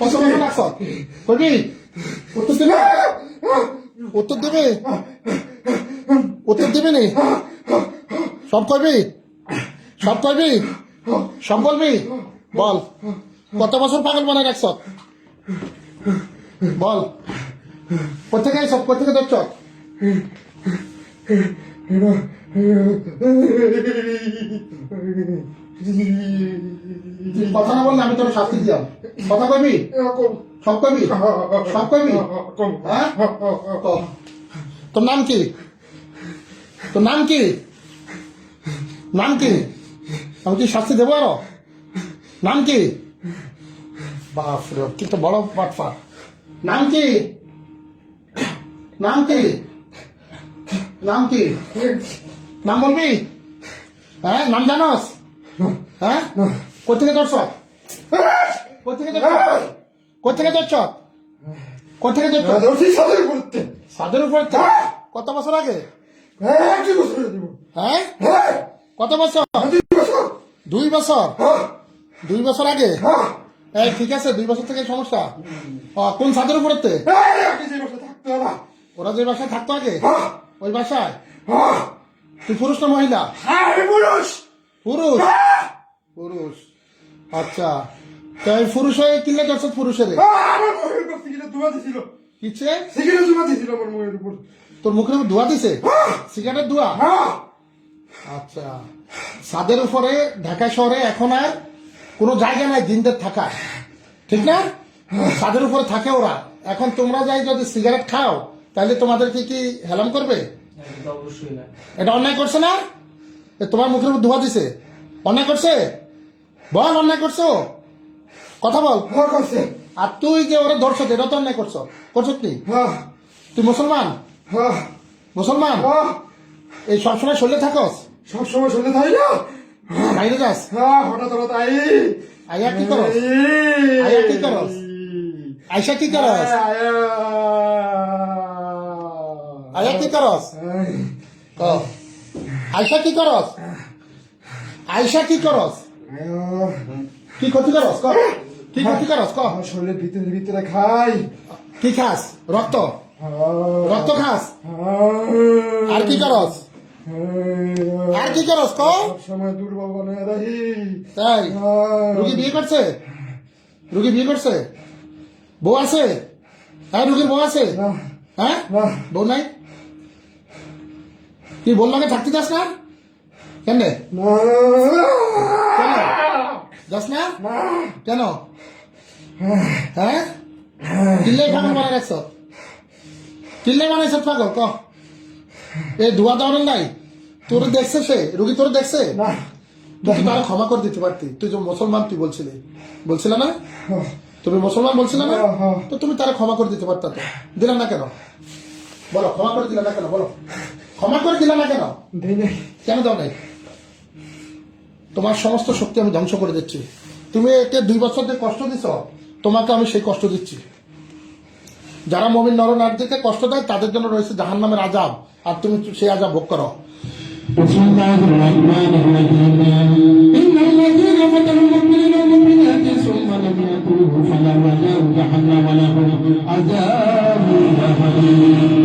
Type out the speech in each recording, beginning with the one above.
কত বছর লাগছ। কবি উত্তর দেবে? উত্তর দেবে? উত্তর দেবে নি। সব কবি সব কবি সব বলবি বল কত বছর পাগল বানায় রাখছ? বল কোথেকে সব কোথেকে ধরছ? কথা না বললে আমি তোর শাস্তি দিলাম কথা কবি? সব কবি? সব কবি? হ্যাঁ তোর নাম কি? তোর নাম কি? নাম কি? আমি কি শাস্তি দেবো আরও? নাম কি? বাপরে কিন্তু বড় বাটফা। নাম কি? নাম কি? নাম কি? নাম বলবি? হ্যাঁ নাম জানোস? হ্যাঁ? কোথেকে ধরছ? কোথেকে ধরছ? কোথেকে ধরছ? কোথেকে ধরছ? সাদের উপর থেকে? কত বছর আগে? হ্যাঁ কত বছর? দুই বছর। দুই বছর? আগে? এই ঠিক আছে দুই বছর থেকে সমস্যা। কোন ছাদের উপরেতে ওরা যে বাসায় থাকতো আগে? ওই বাসায়? তুই পুরুষ না মহিলা? পুরুষ। পুরুষ। পুরুষ। আচ্ছা। তাই পুরুষ হয়ে কিনলে করছ পুরুষের? কিছে তোর মুখের উপর ধোয়া দিছে? সিগারেটের ধোয়া? আচ্ছা। ছাদের উপরে ঢাকা শহরে এখন আর কোনো জায়গা নাই দিনদের থাকা ঠিক না? ছাদের উপরে থাকে ওরা। এখন তোমরা যাই যদি সিগারেট খাও তাহলে তোমাদেরকে কি হেলাম করবে? এটা অবশ্যই না। এটা অন্যায় করছে না? তোমার মুখের উপর ধোয়া দিছে? অন্যায় করছে? বল অন্যায় করছ? কথা বল। করছে। আর তুই যে ওরা ধরছ এটা তো অন্যায় করছ। করছ কি? তুই মুসলমান? মুসলমান? এই সবসময় শরীরে থাকস? সব সময় শুনতে থাকি না। বাইরে যাস। হঠাৎ হঠাৎ আই। আইয়া কি করস? আয়া কি করস? আইসা কি করস? আয়া। কি করস? ক আইসা কি করস? আয়সা কি করস? কি ক্ষতি করস? ক। কি ক্ষতি করস? ক। শরীরের ভিতরে ভিতরে খাই। কি খাস? রক্ত? রক্ত খাস? আর কি করস? আর কি করস ক? সময় দুর্বল বানায় রাখি। তাই? রুগী বিয়ে করছে? রুগী বিয়ে করছে? বউ আছে? হ্যাঁ রুগীর বউ আছে? হ্যাঁ? বউ নাই? তুই বললাম থাকতে যাস না? কেন? যাস না? কেন? হ্যাঁ? কিল্লে পাগল বানাই রাখছ? কিল্লে বানাইছ পাগল ক? ধোয়া দেওয়ার নাই তোর দেখছে সে? রুগী তোর দেখছে? না। তুই তারা ক্ষমা করে দিতে পারতি? তুই যে মুসলমান তুই বলছিলি। বলছিল না? তুমি মুসলমান বলছিলে না। তো তুমি তারা ক্ষমা করে দিতে পারতা তো। দিলে না কেন? বলো ক্ষমা করে দিলে না কেন? বলো। ক্ষমা করে দিলে না কেন দেই নাই কেন দাও নাই তোমার সমস্ত শক্তি আমি ধ্বংস করে দিচ্ছি তুমি একে দুই বছর যে কষ্ট দিছ তোমাকে আমি সেই কষ্ট দিচ্ছি যারা মমিন নরনারীদেরকে কষ্ট দেয় তাদের জন্য রয়েছে জাহান নামের আজাব আর তুমি সেই আজাব ভোগ করো بسم الله الرحمن الرحيم إن الذين فتنوا المؤمنين والمؤمنات ثم لم يتوبوا فلهم عذاب جهنم ولهم عذاب جهنم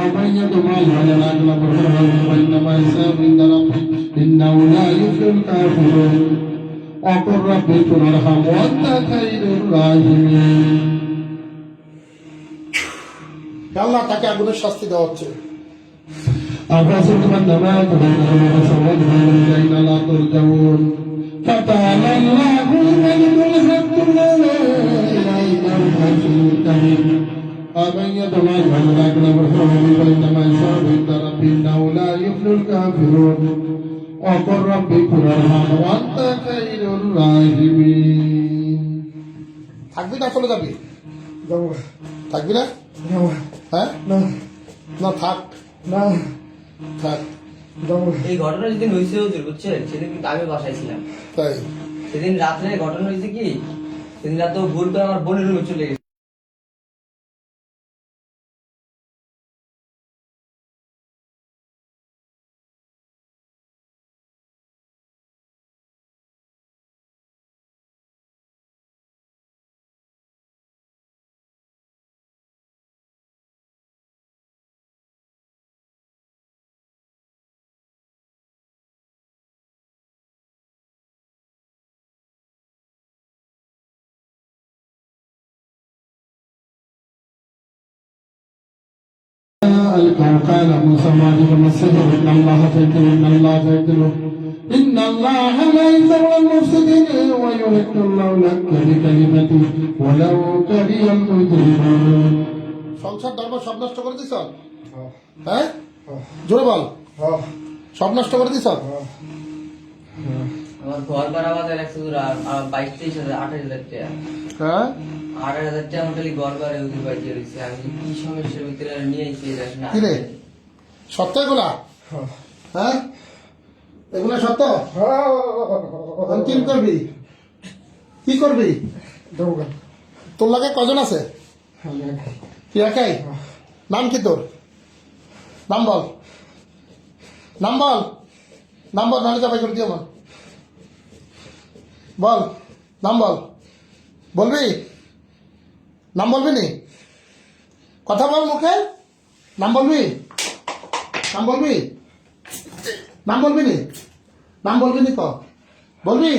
ومن يدعو الله لا يغلب فإنما يساب عند ربه إنه لا يفلح الكافرون وقل رب اغفر ارحم وانت خير الراحمين আল্লাহ তাকে আগুনের শাস্তি দেওয়া হচ্ছে أفحسبتم أنما تدعون وتصورون إلينا لا ترجعون فتعالى الله الملك الحق لا إله إلا هو العزيز الكريم ومن يدعو الله لا يغلب فإنما يشاء عند ربه إنه لا يفلح الكافرون وقل رب اغفر ارحم وانت خير الراحمين থাকবি না চলে যাবি যাবো থাকবি না যাবো হ্যাঁ না না থাক না থাক যাবো এই ঘটনা যেদিন হয়েছে হুজুর বুঝছেন সেদিন কিন্তু আমি বাসায় ছিলাম তাই সেদিন রাত্রে ঘটনা হয়েছে কি সেদিন রাতে ও ভুল করে আমার বোনের রুমে চলে গেছে الكوكان مسمى بالمسجد إن الله سيدنا إن الله سيدنا إن الله لا يسر المفسدين ويحق الله لك بكلمته ولو كره المجرمون সংসার ধর্ম সব নষ্ট করে দিছ হ্যাঁ হ্যাঁ হ্যাঁ জোরে বল হ্যাঁ সব নষ্ট করে দিছ হ্যাঁ আমার ঘর ভাড়া বাজার একশো আর আর বাইশ তেইশ হাজার আঠাশ হাজার টাকা। হ্যাঁ? আঠাশ হাজার টাকা আমার খালি ঘর ভাড়া হুজুর বাড়িতে রয়েছে। আমি কি সমস্যার ভিতরে নিয়ে না? সত্য এগুলা? হ্যাঁ? হ্যাঁ এগুলা সত্য? হ্যাঁ কি করবি? কি করবি? তোর লাগে কজন আছে? তুই একাই? নাম কি তোর? নাম বল। নাম বল। নাম বল নাহলে যাবাই করে দিও আমার। বল নাম বল। বলবি? নাম বলবি নি কথা বল মুখে। নাম বলবি? নাম বলবি? নাম বলবি নি নাম বলবি নি ক। বলবি?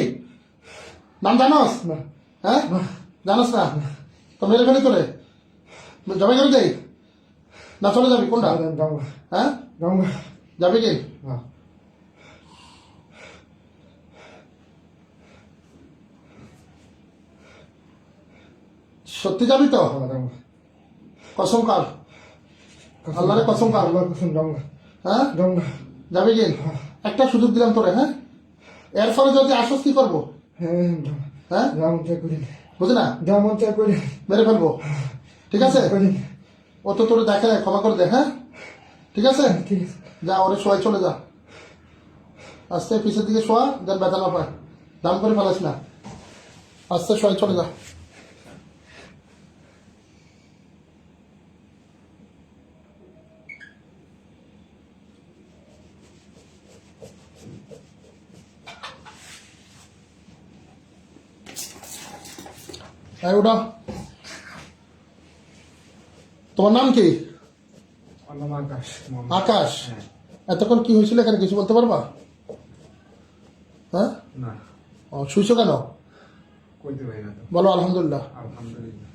নাম জানোস? হ্যাঁ? জানোস না? তো মেরে ফেলে তোরে। জবাই করে দেই না চলে যাবি কোনটা? যাব হ্যাঁ? যাব যাবি কি? হ্যাঁ। সত্যি যাবি তো? কসম কার? আল্লাহরে কসম কার? কসম হ্যাঁ? যাব যাবি কি? একটা সুযোগ দিলাম তোরে হ্যাঁ? এর ফলে যদি আসস কি করব? হ্যাঁ হ্যাঁ? যেমন চাই করি। বুঝি না? যেমন চাই করি। মেরে ফেলব। ঠিক আছে? ও তো তোরে দেখে ক্ষমা করে দে হ্যাঁ? ঠিক আছে? ঠিক যা ওরে শোয়াই চলে যা। আস্তে পিছের দিকে শোয়া যেন ব্যথা না পায়। দাম করে ফেলাস না। আস্তে শোয়াই চলে যা। এই ওটা তোমার নাম কি? আকাশ আকাশ? এতক্ষণ কি হয়েছিল? এখানে কিছু বলতে পারবা? হ্যাঁ? না। ও শুইছো কেন? বলো আলহামদুলিল্লাহ। আলহামদুলিল্লাহ।